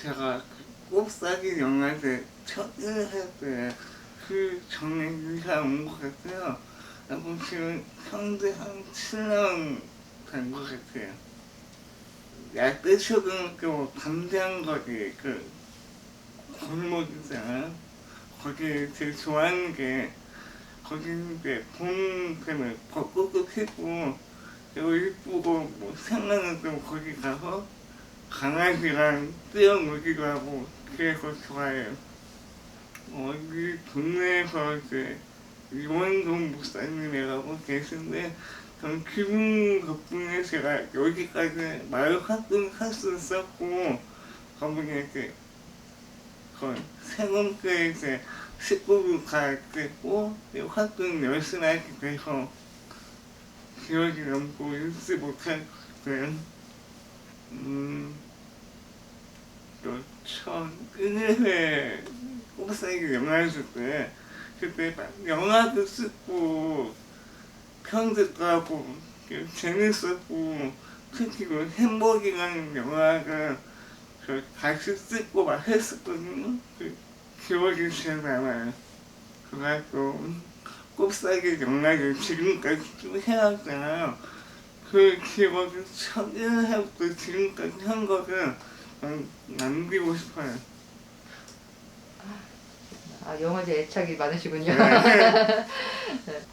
제가 그 꼽사기 영화제 첫일 할때 그 전에 이사 온것 같아요. 그리고 지금 현재 한 7년 된 것 같아요. 약대초등학교 담장거리 그 골목 있잖아요. 거기 제일 좋아하는 게 거기 이제 봄 되면 벚꽃도 피고 그리고 이쁘고 뭐 생각나는 좀 거기 가서 강아지랑 뛰어놀기도 하고 그래서 좋아해요. 어, 이 동네에서 이제 이원동 목사님이라고 계신데 전 그분 덕분에 제가 여기까지 할수 있었고 거기에 이제 그 새롬교회 이제 식구도 가르치고 활동 열심히 하게 돼서 기억이 남고 잊지 못할 것같아요 음, 또첫 1회 꼽사기 영화 했을 때 그때 막 영화도 찍고 편집도 하고 재밌었고 특히 그 행복이라는 영화가 그 같이 찍고 막 했었거든요. 그 기억이 잘 남아요. 그래갖고 꼽사기 영화를 지금까지 쭉 해왔잖아요. 그 기억을 첫 1회부터 지금까지 한 거를 난 남기고 싶어요. 아, 영화제 애착이 많으시군요.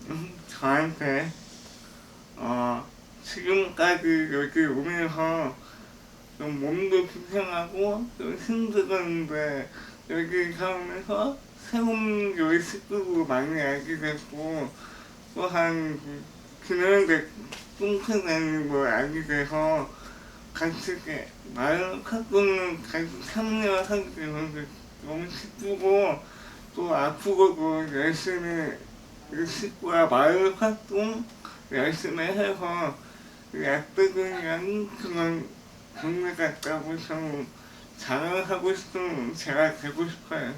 음, 저한테 어, 지금까지 여기 오면서 좀 몸도 불편하고 좀 힘들었는데 여기 가면서 새로운 요리 식구도 많이 알게 됐고 또한 그 그녀의 뚱뚱한 걸 알게 돼서 이렇게 마을 활동을 같이 참여하게 돼서 너무 기쁘고 또 앞으로도 열심히 그 식구와 마을 활동 열심히 해서 약배근이라는 그런 동네 같다고 좀 자랑하고 싶은 제가 되고 싶어요.